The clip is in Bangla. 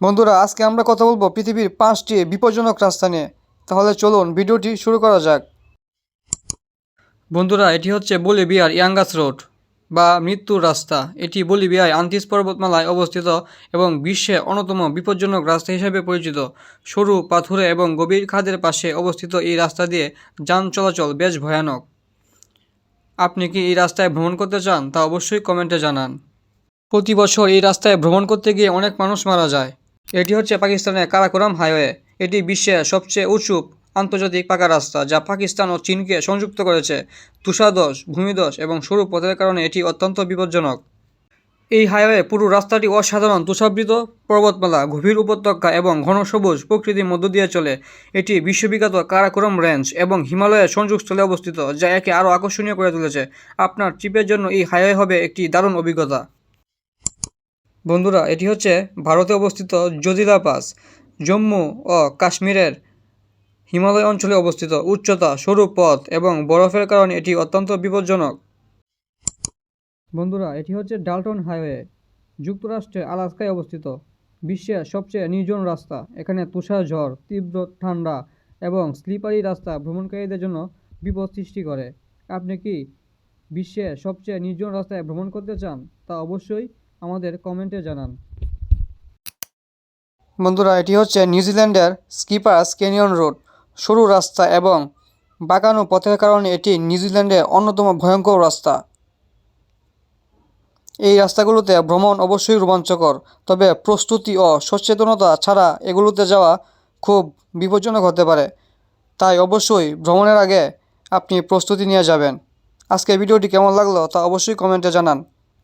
বন্ধুরা, আজকে আমরা কথা বলব পৃথিবীর পাঁচটি বিপজ্জনক রাস্তা নিয়ে। তাহলে চলুন ভিডিওটি শুরু করা যাক। বন্ধুরা, এটি হচ্ছে বলিভিয়ার ইয়াঙ্গাস রোড বা মৃত্যুর রাস্তা। এটি বলিভিয়ায় আন্তিস পর্বতমালায় অবস্থিত এবং বিশ্বের অন্যতম বিপজ্জনক রাস্তা হিসেবে পরিচিত। সরু, পাথুরে এবং গভীর খাদের পাশে অবস্থিত এই রাস্তা দিয়ে যান চলাচল বেশ ভয়ানক। আপনি কি এই রাস্তায় ভ্রমণ করতে চান তা অবশ্যই কমেন্টে জানান। প্রতি বছর এই রাস্তায় ভ্রমণ করতে গিয়ে অনেক মানুষ মারা যায়। এটি হচ্ছে পাকিস্তানের কারাকোরাম হাইওয়ে। এটি বিশ্বের সবচেয়ে উঁচু আন্তর্জাতিক পাকা রাস্তা যা পাকিস্তান ও চীনকে সংযুক্ত করেছে। তুষারধস ভূমিধস এবং সরু পথের কারণে এটি অত্যন্ত বিপজ্জনক। এই হাইওয়ে পুরো রাস্তাটি অসাধারণ তুষাবৃত পর্বতমালা, গভীর উপত্যকা এবং ঘন সবুজ প্রকৃতির মধ্য দিয়ে চলে। এটি বিশ্ববিখ্যাত কারাকোরাম রেঞ্জ এবং হিমালয়ের সংযোগস্থলে অবস্থিত, যা একে আরও আকর্ষণীয় করে তুলেছে। আপনার ট্রিপের জন্য এই হাইওয়ে হবে একটি দারুণ অভিজ্ঞতা। বন্ধুরা, এটি হচ্ছে ভারতে অবস্থিত জজিলা পাস, জম্মু ও কাশ্মীরের হিমালয় অঞ্চলে অবস্থিত। উচ্চতা, সরু পথ এবং বরফের কারণে এটি অত্যন্ত বিপজ্জনক। বন্ধুরা, এটি হচ্ছে ডালটন হাইওয়ে, যুক্তরাষ্ট্রের আলাস্কায় অবস্থিত। বিশ্বের সবচেয়ে নির্জন রাস্তা, এখানে তুষার ঝড়, তীব্র ঠান্ডা এবং স্লিপারি রাস্তা ভ্রমণকারীদের জন্য বিপদ সৃষ্টি করে। আপনি কি বিশ্বের সবচেয়ে নির্জন রাস্তায় ভ্রমণ করতে চান? তা অবশ্যই আমাদের কমেন্টে জানান। বন্ধুরা, এটি হচ্ছে নিউজিল্যান্ডের স্কিপার্স ক্যানিয়ন রোড। সরু রাস্তা এবং বাঁকানো পথের কারণে এটি নিউজিল্যান্ডের অন্যতম ভয়ঙ্কর রাস্তা। এই রাস্তাগুলোতে ভ্রমণ অবশ্যই রোমাঞ্চকর, তবে প্রস্তুতি ও সচেতনতা ছাড়া এগুলোতে যাওয়া খুব বিপজ্জনক হতে পারে। তাই অবশ্যই ভ্রমণের আগে আপনি প্রস্তুতি নিয়ে যাবেন। আজকে ভিডিওটি কেমন লাগল তা অবশ্যই কমেন্টে জানান।